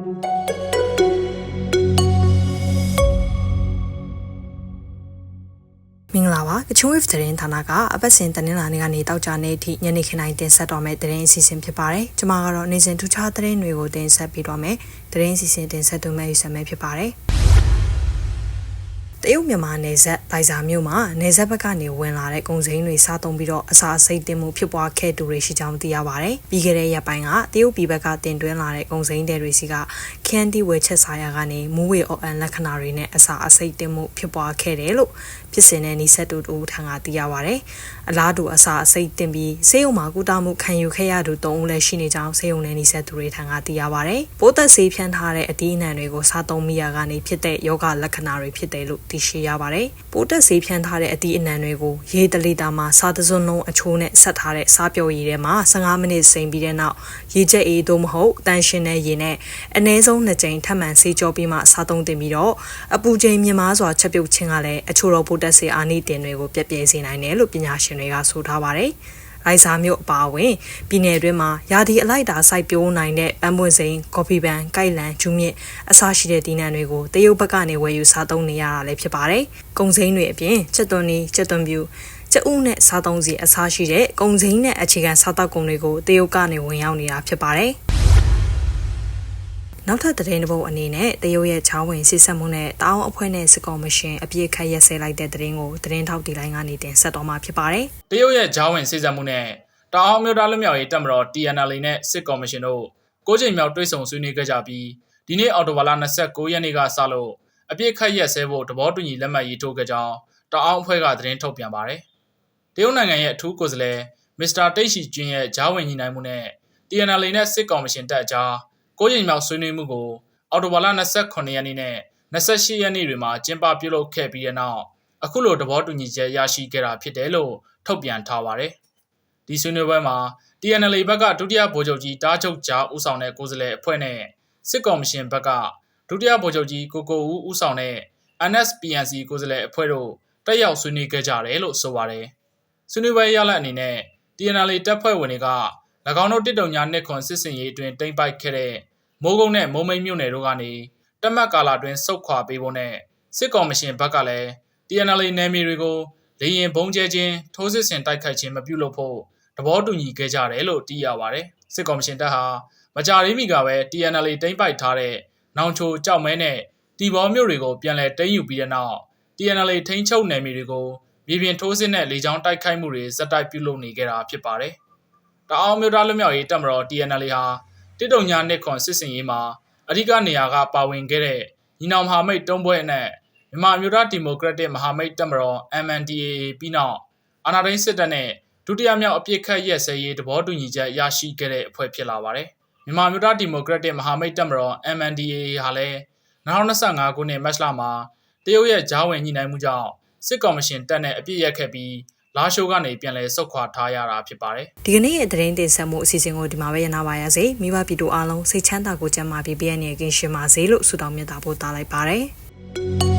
မင်္ဂလာပါကချုံ wave သတင်းဌာနကအပတ်စဉ်တင်းလာနေကနေတောက်ကြနေအထိညနေခင်းတိုင်းတင်ဆက်တော်မယ့်သတင်းအစီအစဉ်ဖြစ်ပါတယ်။ကျွန်မကတော့နေ့စဉ်ထူးခြားသတင်းတွေကိုတင်ဆက်ပြီးတော့မယ်။သတင်းအစီအစဉ်တင်ဆက်သူမဲ့ယူဆမဲဖြစ်ပါတယ်။ တရုတ်မြန်မာနယ်စပ်ဗိုင်ဇာမြို့မှာနယ်စပ်ဘက်ကနေဝင်လာတဲ့ကုန်စည်တွေစားသုံးပြီးတော့အစာအစိတ်တင်မှုဖြစ်ပွားခဲ့သူတွေရှိကြောင်းသိရပါတယ်။ပြီးခဲ့တဲ့ရက်ပိုင်းကတရုတ်ပြည်ဘက်ကတင်သွင်းလာတဲ့ကုန်စည်တွေစီကခန်းတီဝယ်ချက်စားရကနေမူဝေအော်အန်လက္ခဏာတွေနဲ့အစာအစိတ်တင်မှုဖြစ်ပွားခဲ့တယ်လို့ဖြစ်စဉ်နဲ့နီးစပ်တူတူထံကသိရပါတယ်။အလားတူအစာအစိတ်တင်ပြီးဆေးရုံမှာကုသမှုခံယူခဲ့ရသူ၃ဦးလည်းရှိနေကြောင်းဆေးရုံနဲ့နီးစပ်သူတွေထံကသိရပါတယ်။ပိုးသက်ဆေးဖြန်းထားတဲ့အဒီအနှံတွေကိုစားသုံးမိရကနေဖြစ်တဲ့ယောဂလက္ခဏာတွေဖြစ်တယ်လို့သိရှိရပါတယ်။ပိုးသက်ဆေးဖြန်းထားတဲ့အဒီအနှံတွေကိုရေတလီတာမှာစားတစွန်းလုံးအချိုးနဲ့ဆက်ထားတဲ့စားပျော်ရည်ထဲမှာ15မိနစ်စိမ်ပြီးတဲ့နောက်ရေချက်အေးသို့မဟုတ်တန်ရှင်တဲ့ရေနဲ့အနည်းဆုံး2ကြိမ်ထပ်မံဆေးကြောပြီးမှစားသုံးတင်ပြီးတော့အပူချိန်မြင့်မားစွာချက်ပြုတ်ခြင်းကလည်းအချို့တော်ပိုးသက်ဆေးအာနိတင်တွေကိုပြက်ပြဲစေနိုင်တယ်လို့ပညာရှင်တွေကဆိုထားပါတယ်။ လိုက်စာမျိုးအပါအဝင်ပြည်နယ်အတွင်းမှာယာဒီအလိုက်တာစိုက်ပျိုးနိုင်တဲ့ပန်းပွင့်စိန်ကော်ဖီပန်ကိုက်လန်ဂျူးမြင့်အစရှိတဲ့ဒီနံတွေကိုတရုတ်ဘက်ကနေဝယ်ယူစားသုံးနေရတာလည်းဖြစ်ပါတယ်။ကုံစိမ်းတွေအပြင်ချက်သွန်နီချက်သွန်ပြူကျအုပ်နဲ့စားသုံးစီအစားရှိတဲ့ကုံစိမ်းနဲ့အခြေခံစားတောက်ကုန်တွေကိုတရုတ်ကနေဝင်ရောက်နေတာဖြစ်ပါတယ်။ နောက်ထပ်သတင်းတစ်ပုဒ်အနေနဲ့တရုတ်ရဲ့ချောင်းဝင်စစ်ဆက်မှုနဲ့တာအောင်အဖွဲ့နဲ့စစ်ကော်မရှင်အပြည့်ခတ်ရက်စဲလိုက်တဲ့သတင်းကိုသတင်းထောက်ဒီလိုင်းကနေတင်ဆက်တော်မှာဖြစ်ပါတယ်တရုတ်ရဲ့ဂျားဝင်စိစက်မှုနဲ့တအောင်မျိုးသားလူမျိုးရေးတပ်မတော် TNL နဲ့စစ်ကော်မရှင်တို့ကိုးချိန်မြောက်တွေ့ဆုံဆွေးနွေးခဲ့ကြပြီးဒီနေ့အော်တိုဘာလ29ရက်နေ့ကစလို့အပြည့်ခတ်ရက်စဲဖို့သဘောတူညီလက်မှတ်ရေးထိုးခဲ့ကြောင်းတအောင်အဖွဲ့ကသတင်းထုတ်ပြန်ပါတယ်။တရုတ်နိုင်ငံရဲ့အထူးကိုယ်စားလှယ်မစ္စတာတိတ်ရှီကျွင်းရဲ့ဂျားဝင်ညီနိုင်မှုနဲ့ TNL နဲ့စစ်ကော်မရှင်တပ်အကြား ကိုးချိန်မြောက်ဆွေးနွေးမှုကိုအော်တိုဘာလ29ရက်နေ့နဲ့28ရက်နေ့တွေမှာကျင်းပပြုလုပ်ခဲ့ပြီးတဲ့နောက်အခုလိုသဘောတူညီချက်ရရှိခဲ့တာဖြစ်တယ်လို့ထုတ်ပြန်ထားပါတယ်။ဒီဆွေးနွေးပွဲမှာ TNL ဘက်ကဒုတိယဗိုလ်ချုပ်ကြီးတားချုပ်ကြားဦးဆောင်တဲ့ကိုယ်စားလှယ်အဖွဲ့နဲ့စစ်ကော်မရှင်ဘက်ကဒုတိယဗိုလ်ချုပ်ကြီးကိုကိုဦးဦးဆောင်တဲ့ NSPNC ကိုယ်စားလှယ်အဖွဲ့တို့တက်ရောက်ဆွေးနွေးခဲ့ကြတယ်လို့ဆိုပါတယ်။ဆွေးနွေးပွဲရလဒ်အနေနဲ့ TNL တပ်ဖွဲ့ဝင်တွေက၎င်းတို့တစ်တုံညာနှစ်ခွန်စစ်စင်ရေးအတွင်းတိမ့်ပိုက်ခဲ့တဲ့ မိုးကုတ်နဲ့မုံမိတ်မြို့နယ်တို့ကနေတက်မတ်ကာလာတွင်စုတ်ခွာပေးဖို့နဲ့စစ်ကော်မရှင်ဘက်ကလည်း TNL နယ်မြေတွေကိုလေရင်ဘုံကျဲခြင်းထိုးစစ်ဆင်တိုက်ခိုက်ခြင်းမပြုလုပ်ဖို့သဘောတူညီခဲ့ကြတယ်လို့သိရပါတယ်။စစ်ကော်မရှင်တပ်ဟာမကြာသေးမီကပဲ TNL တိမ့်ပိုက်ထားတဲ့နောင်ချိုကြောက်မဲနဲ့တီဘောမြို့တွေကိုပြန်လည်သိမ်းယူပြီးတဲ့နောက် TNL ထိန်းချုပ်နယ်မြေတွေကိုမြေပြင်ထိုးစစ်နဲ့လေကြောင်းတိုက်ခိုက်မှုတွေစက်တိုက်ပြုလုပ်နေကြတာဖြစ်ပါတယ်။တအောင်မြို့သားလူမျိုးရေးတပ်မတော် TNL ဟာ တစ်တုံညာနှစ်ခွန်စစ်စင်ရေးမှာအဓိကနေရာကပါဝင်ခဲ့တဲ့ညီနောင်မဟာမိတ်တုံးပွဲအနက်မြန်မာမျိုးသားဒီမိုကရက်တစ်မဟာမိတ်တပ်မတော် MNDAA ပြီးနောက်အာဏာသိမ်းစစ်တပ်နဲ့ဒုတိယမြောက်အပြစ်ခတ်ရက်စဲရေးသဘောတူညီချက်ရရှိခဲ့တဲ့အဖွဲ့ဖြစ်လာပါတယ်။မြန်မာမျိုးသားဒီမိုကရက်တစ်မဟာမိတ်တပ်မတော် MNDAA ဟာလည်း2025ခုနှစ်မတ်လမှာတရုတ်ရဲ့ဂျားဝင်ညှိနှိုင်းမှုကြောင့်စစ်ကော်မရှင်တပ်နဲ့အပြစ်ရက်ခဲ့ပြီး လာရှိုးကနေပြန်လဲဆုတ်ခွာထားရတာဖြစ်ပါတယ်ဒီကနေ့ရဲ့သတင်းတင်ဆက်မှုအစီအစဉ်ကိုဒီမှာပဲရနာပါရစေမိဘပြည်သူအားလုံးစိတ်ချမ်းသာကိုကြံ့မာပြီးပြည့်နေကင်းရှင်ပါစေလို့ဆုတောင်းမြတ်တာပို့တာလိုက်ပါတယ်